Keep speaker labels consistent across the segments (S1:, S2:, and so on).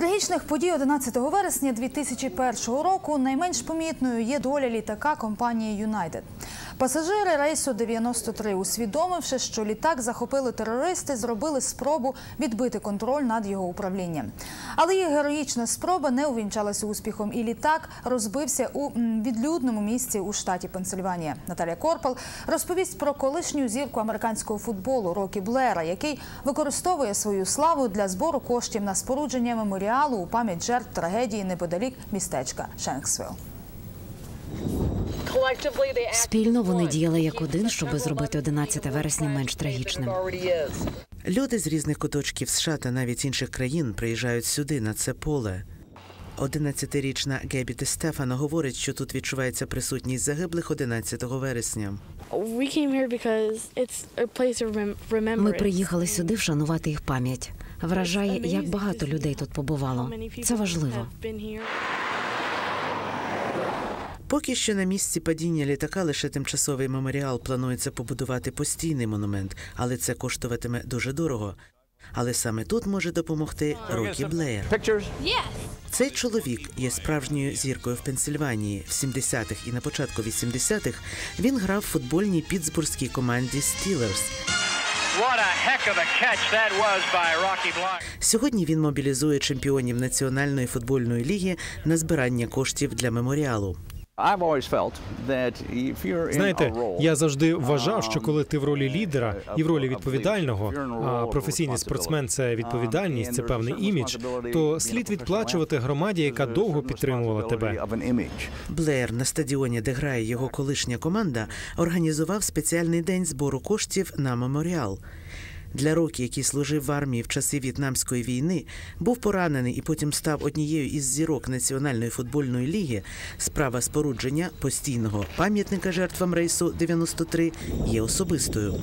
S1: трагічних подій 11 вересня 2001 року найменш помітною є доля літака компанії Юнайтед. Пасажири рейсу 93, усвідомивши, що літак захопили терористи, зробили спробу відбити контроль над його управлінням. Але їх героїчна спроба не увінчалася успіхом, і літак розбився у відлюдному місці у штаті Пенсильванія. Наталія Корпал розповість про колишню зірку американського футболу Рокі Блера, який використовує свою славу для збору коштів на спорудження меморіалу у пам'ять жертв трагедії неподалік містечка Шенксвилл.
S2: Спільно вони діяли як один, щоб зробити 11 вересня менш трагічним.
S3: Люди з різних куточків США та навіть інших країн приїжджають сюди, на це поле. 11-річна Гебі Де Стефано говорить, що тут відчувається присутність загиблих 11 вересня.
S2: Ми приїхали сюди вшанувати їх пам'ять. Вражає, як багато людей тут побувало. Це важливо.
S3: Поки що на місці падіння літака лише тимчасовий меморіал планується побудувати постійний монумент, але це коштуватиме дуже дорого. Але саме тут може допомогти Рокі Блеєр. Цей чоловік є справжньою зіркою в Пенсильванії. В 70-х і на початку 80-х він грав в футбольній пітсбурзькій команді Стілерс.
S4: What a heck of a catch that was by Rocky Blanc.
S3: Сьогодні він мобілізує чемпіонів Національної футбольної ліги на збирання коштів для меморіалу.
S5: I've always felt that if you're in
S6: Знаєте, я завжди вважав, що
S5: um,
S6: коли ти в ролі лідера і в ролі відповідального, а професійний спортсмен це відповідальність, це
S5: um,
S6: певний імідж, то слід відплачувати громаді, яка довго підтримувала тебе.
S3: Блеєр на стадіоні, де грає його колишня команда, організував спеціальний день збору коштів на меморіал. Для Рокі, який служив в армії в часи В'єтнамської війни, був поранений і потім став однією із зірок Національної футбольної ліги. Справа спорудження постійного пам'ятника жертвам рейсу 93 є особистою.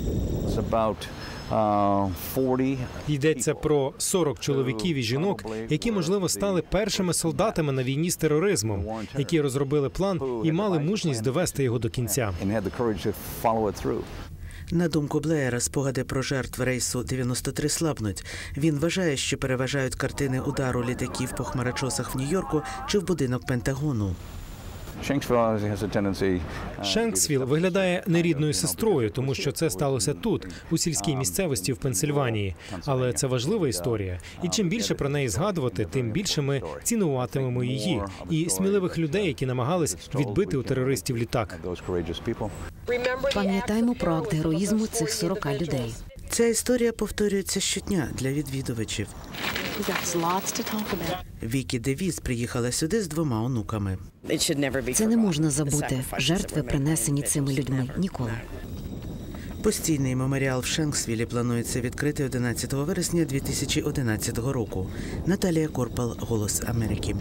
S5: Uh, 40
S6: Йдеться про 40 чоловіків і жінок, які можливо стали першими солдатами на війні з тероризмом, які розробили план і мали мужність довести його до кінця.
S3: На думку Блеєра, спогади про жертв рейсу 93 слабнуть. Він вважає, що переважають картини удару літаків по хмарочосах в Нью-Йорку чи в будинок Пентагону.
S6: Шенксвіл виглядає нерідною сестрою, тому що це сталося тут, у сільській місцевості в Пенсильванії. Але це важлива історія. І чим більше про неї згадувати, тим більше ми цінуватимемо її і сміливих людей, які намагались відбити у терористів літак.
S5: those courageous people.
S2: Пам'ятаємо про акт героїзму цих 40 людей.
S3: Ця історія повторюється щодня для відвідувачів. Вікі Девіс приїхала сюди з двома онуками.
S2: Це не можна забути. Жертви принесені цими людьми ніколи.
S3: Постійний меморіал в Шенксвілі планується відкрити 11 вересня 2011 року. Наталія Корпал, Голос Америки.